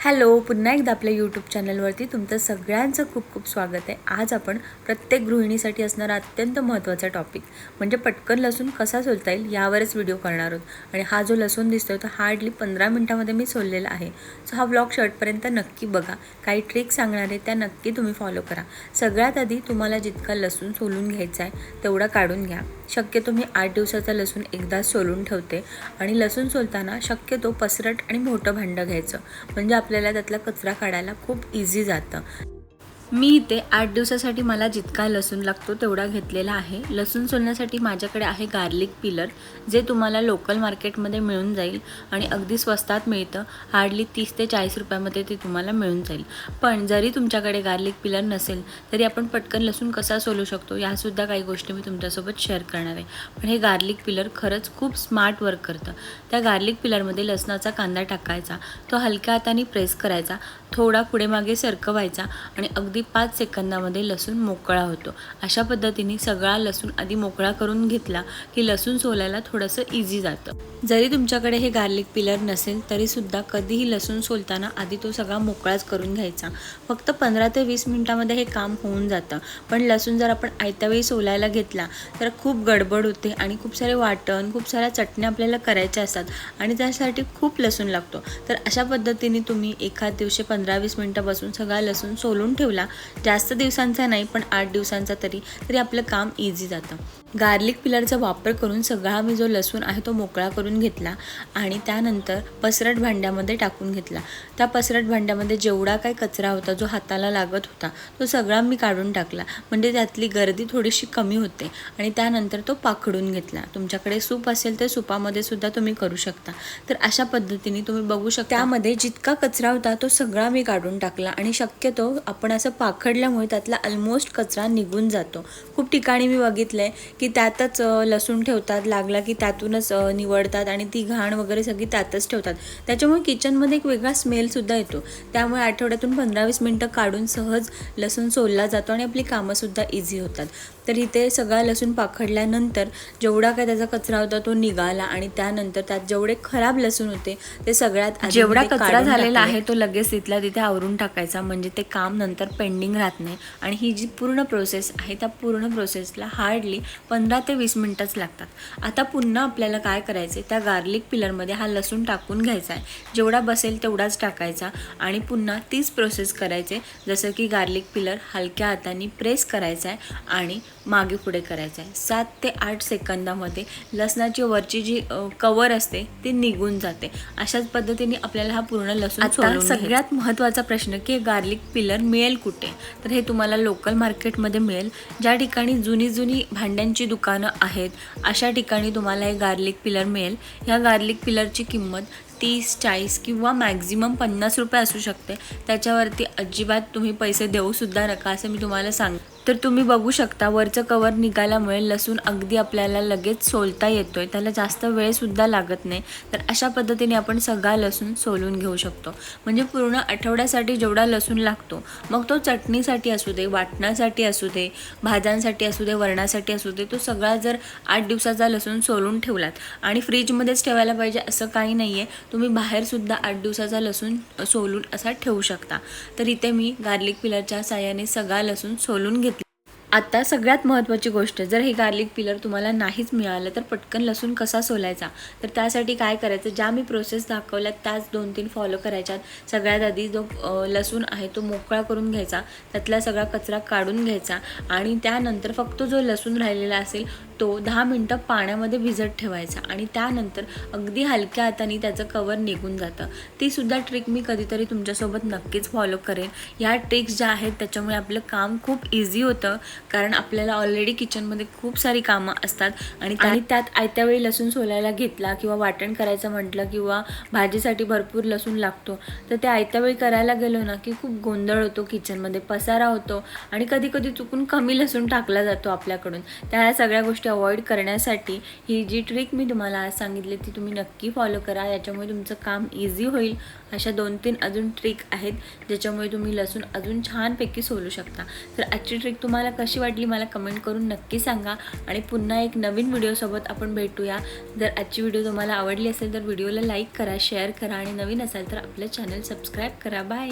Hello पुन्हा एकदा आपल्या यूट्यूब चॅनलवरती तुमचं सगळ्यांचं खूप खूप स्वागत आहे. आज आपण प्रत्येक गृहिणीसाठी असणारा अत्यंत महत्त्वाचा टॉपिक म्हणजे पटकन लसूण कसा सोलता येईल यावरच व्हिडिओ करणार आहोत. आणि हा जो लसूण दिसतोय तो हार्डली पंधरा मिनटामध्ये मी सोललेला आहे. सो हा ब्लॉग शर्टपर्यंत नक्की बघा. काही ट्रिक सांगणार आहे त्या नक्की तुम्ही फॉलो करा. सगळ्यात आधी तुम्हाला जितका लसूण सोलून घ्यायचा आहे तेवढा काढून घ्या. शक्यतो मी आठ दिवसाचा लसूण एकदा सोलून ठेवते. आणि लसूण सोलताना शक्यतो पसरट आणि मोठं भांडं घ्यायचं. म्हणजे आपल्याला त्यातला कचरा काढायला खूप इझी जातं. मी इथे आठ दिवसासाठी मला जितका लसूण लागतो तेवढा घेतलेला आहे. लसूण सोलण्यासाठी माझ्याकडे आहे गार्लिक पिलर जे तुम्हाला लोकल मार्केटमध्ये मिळून जाईल आणि अगदी स्वस्तात मिळतं. हार्डली तीस ते चाळीस रुपयामध्ये ते तुम्हाला मिळून जाईल. पण जरी तुमच्याकडे गार्लिक पिलर नसेल तरी आपण पटकन लसूण कसा सोलू शकतो यासुद्धा काही गोष्टी मी तुमच्यासोबत शेअर करणार आहे. पण हे गार्लिक पिलर खरंच खूप स्मार्ट वर्क करतं. त्या गार्लिक पिलरमध्ये लसणाचा कांदा टाकायचा तो हलक्या हाताने प्रेस करायचा थोडा पुढे मागे सरकवायचा आणि अगदी पाच सेकंदामध्ये लसूण मोकळा होतो. अशा पद्धतीने सगळा लसूण आधी मोकळा करून घेतला की लसूण सोलायला थोडंसं इझी जातं. जरी तुमच्याकडे हे गार्लिक पिलर नसेल तरीसुद्धा कधीही लसूण सोलताना आधी तो सगळा मोकळाच करून घ्यायचा. फक्त पंधरा ते वीस मिनटामध्ये हे काम होऊन जातं. पण लसूण जर आपण आयत्या वेळी सोलायला घेतला तर खूप गडबड होते आणि खूप सारे वाटण खूप साऱ्या चटण्या आपल्याला करायच्या असतात आणि त्यासाठी खूप लसूण लागतो. तर अशा पद्धतीने तुम्ही एखाद दिवशी पंधरा वीस मिनटापासून बसून सगळा लसूण सोलून ठेवला जास्त दिवसांचा नाही पण आठ दिवसांचा तरी तरी आपलं काम इझी जातं. गार्लिक पिलरचा वापर करून सगळा मी जो लसूण आहे तो मोकळा करून घेतला आणि त्यानंतर पसरट भांड्यामध्ये टाकून घेतला. त्या पसरट भांड्यामध्ये जेवढा काय कचरा होता जो हाताला लागत होता तो सगळा मी काढून टाकला. म्हणजे त्यातली गर्दी थोडीशी कमी होते आणि त्यानंतर तो पाखडून घेतला. तुमच्याकडे सूप असेल तर सुपामध्ये सुद्धा तुम्ही करू शकता. तर अशा पद्धतीने तुम्ही बघू शकता. त्यामध्ये जितका कचरा होता तो सगळा मी काढून टाकला आणि शक्यतो आपण असं पाखडल्यामुळे त्यातला ऑलमोस्ट कचरा निघून जातो. खूप ठिकाणी मी बघितलं आहे की त्यातच लसूण ठेवतात लागला की त्यातूनच निवडतात आणि ती घाण वगैरे सगळी त्यातच ठेवतात. त्याच्यामुळे किचनमध्ये एक वेगळा स्मेलसुद्धा येतो. त्यामुळे आठवड्यातून पंधरा वीस मिनटं काढून सहज लसूण सोलला जातो आणि आपली कामंसुद्धा इझी होतात. तर इथे सगळा लसूण पाखडल्यानंतर जेवढा काय त्याचा कचरा होता तो निघाला आणि त्यानंतर त्यात जेवढे खराब लसूण होते ते सगळ्यात जेवढा कचरा झालेला. आहे तो लगेच तिथल्या तिथे आवरून टाकायचा. म्हणजे ते काम नंतर पेंडिंग राहत नाही. आणि ही जी पूर्ण प्रोसेस आहे त्या पूर्ण प्रोसेसला हार्डली पंधरा ते वीस मिनटंच लागतात. आता पुन्हा आपल्याला काय करायचं त्या गार्लिक पिलरमध्ये हा लसूण टाकून घ्यायचा आहे. जेवढा बसेल तेवढाच टाकायचा आणि पुन्हा तीच प्रोसेस करायचे. जसं की गार्लिक पिलर हलक्या हाताने प्रेस करायचा आहे आणि मागे पुढे करायचं आहे. सात ते आठ सेकंदामध्ये लसणाची वरची जी कवर असते ती निघून जाते. अशाच पद्धतीने आपल्याला हा पूर्ण लसूण आता. सगळ्यात महत्त्वाचा प्रश्न की गार्लिक पिलर मिळेल कुठे? तर हे तुम्हाला लोकल मार्केटमध्ये मिळेल. ज्या ठिकाणी जुनी जुनी भांड्यांची दुकानं आहेत. अशा ठिकाणी तुम्हाला हे गार्लिक पिलर मिळेल. ह्या गार्लिक पिलरची किंमत तीस चाळीस किंवा मॅक्झिमम पन्नास रुपये असू शकते. त्याच्यावरती अजिबात तुम्ही पैसे देऊसुद्धा नका असं मी तुम्हाला सांग तर तुम्ही बघू शकता वरचं कवर निघाल्यामुळे लसूण अगदी आपल्याला लगेच सोलता येतोय. त्याला जास्त वेळसुद्धा लागत नाही. तर अशा पद्धतीने आपण सगळा लसूण सोलून घेऊ शकतो. म्हणजे पूर्ण आठवड्यासाठी जेवढा लसूण लागतो मग तो चटणीसाठी असू दे वाटण्यासाठी असू दे भाज्यांसाठी असू दे वरणासाठी असू दे तो सगळा जर आठ दिवसाचा लसूण सोलून ठेवलात आणि फ्रीजमध्येच ठेवायला पाहिजे असं काही नाही आहे तुम्ही बाहेरसुद्धा आठ दिवसाचा लसूण सोलून असा ठेवू शकता. तर इथे मी गार्लिक पिलरच्या साह्याने सगळा लसूण सोलून घे आता सगळ्यात महत्त्वाची गोष्ट जर हे गार्लिक पिलर तुम्हाला नाहीच मिळालं तर पटकन लसूण कसा सोलायचा? तर त्यासाठी काय करायचं? ज्या मी प्रोसेस दाखवल्यात त्याच दोन तीन फॉलो करायच्यात सगळ्यात आधी जो लसूण आहे तो मोकळा करून घ्यायचा. त्यातला सगळा कचरा काढून घ्यायचा. आणि त्यानंतर फक्त जो लसूण राहिलेला असेल तो दहा मिनटं पाण्यामध्ये भिजत ठेवायचा आणि त्यानंतर अगदी हलक्या हाताने त्याचं कवर निघून जातं. ती सुद्धा ट्रिक मी कधीतरी तुमच्यासोबत नक्कीच फॉलो करेन. ह्या ट्रिक्स ज्या आहेत त्याच्यामुळे आपलं काम खूप इझी होतं कारण आपल्याला ऑलरेडी किचनमध्ये खूप सारी कामं असतात आणि आणि त्यात आयत्या वेळी लसूण सोलायला घेतला किंवा वाटण करायचं म्हटलं किंवा भाजीसाठी भरपूर लसूण लागतो तर ते आयत्या वेळी करायला गेलो ना की खूप गोंधळ होतो किचनमध्ये पसारा होतो आणि कधी कधी चुकून कमी लसूण टाकला जातो आपल्याकडून. त्या सगळ्या गोष्टी अवॉइड करण्यासाठी ही जी ट्रिक मी तुम्हाला आज सांगितली ती तुम्ही नक्की फॉलो करा. याच्यामुळे तुमचं काम इझी होईल. अशा दोन तीन अजून ट्रिक आहेत ज्याच्यामुळे तुम्ही लसूण अजून छानपैकी सोलू शकता. तर आजची ट्रिक तुम्हाला कशी कशी वाटली मला कमेंट करून नक्की सांगा. आणि पुन्हा एक नवीन व्हिडिओसोबत आपण भेटूया. जर आजची व्हिडिओ तुम्हाला आवडली असेल तर व्हिडिओला लाईक करा शेअर करा. आणि नवीन असाल तर आपलं चॅनल सबस्क्राईब करा. बाय